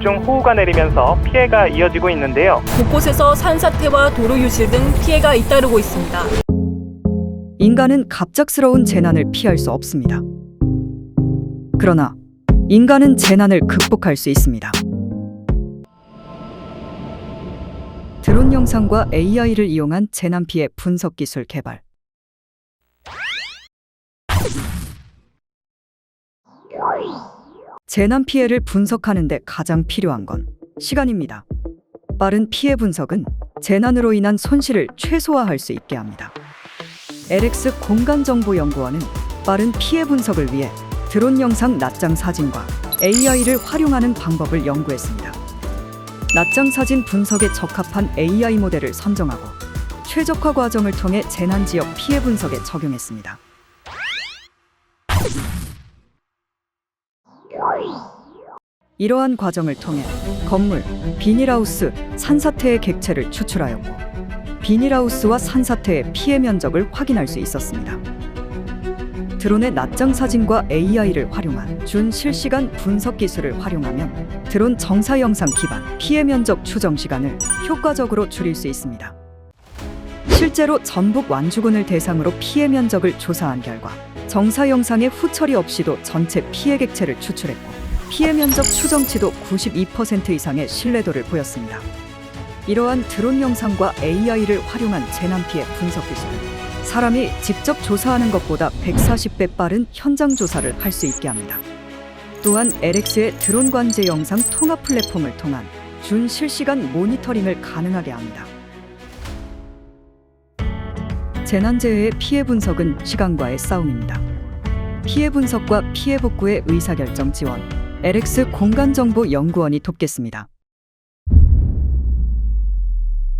집중 호우가 내리면서 피해가 이어지고 있는데요. 곳곳에서 산사태와 도로 유실 등 피해가 잇따르고 있습니다. 인간은 갑작스러운 재난을 피할 수 없습니다. 그러나 인간은 재난을 극복할 수 있습니다. 드론 영상과 AI를 이용한 재난 피해 분석 기술 개발. 재난 피해를 분석하는데 가장 필요한 건 시간입니다. 빠른 피해 분석은 재난으로 인한 손실을 최소화할 수 있게 합니다. LX 공간정보연구원은 빠른 피해 분석을 위해 드론 영상 낮장 사진과 AI를 활용하는 방법을 연구했습니다. 낮장 사진 분석에 적합한 AI 모델을 선정하고 최적화 과정을 통해 재난 지역 피해 분석에 적용했습니다. 이러한 과정을 통해 건물, 비닐하우스, 산사태의 객체를 추출하였고 비닐하우스와 산사태의 피해 면적을 확인할 수 있었습니다. 드론의 낮장 사진과 AI를 활용한 준 실시간 분석 기술을 활용하면 드론 정사 영상 기반 피해 면적 추정 시간을 효과적으로 줄일 수 있습니다. 실제로 전북 완주군을 대상으로 피해 면적을 조사한 결과 정사 영상의 후처리 없이도 전체 피해 객체를 추출했고 피해 면적 추정치도 92% 이상의 신뢰도를 보였습니다. 이러한 드론 영상과 AI를 활용한 재난 피해 분석 기술은 사람이 직접 조사하는 것보다 140배 빠른 현장 조사를 할 수 있게 합니다. 또한 LX의 드론 관제 영상 통합 플랫폼을 통한 준 실시간 모니터링을 가능하게 합니다. 재난재해의 피해 분석은 시간과의 싸움입니다. 피해 분석과 피해 복구의 의사결정 지원 LX 공간정보 연구원이 돕겠습니다.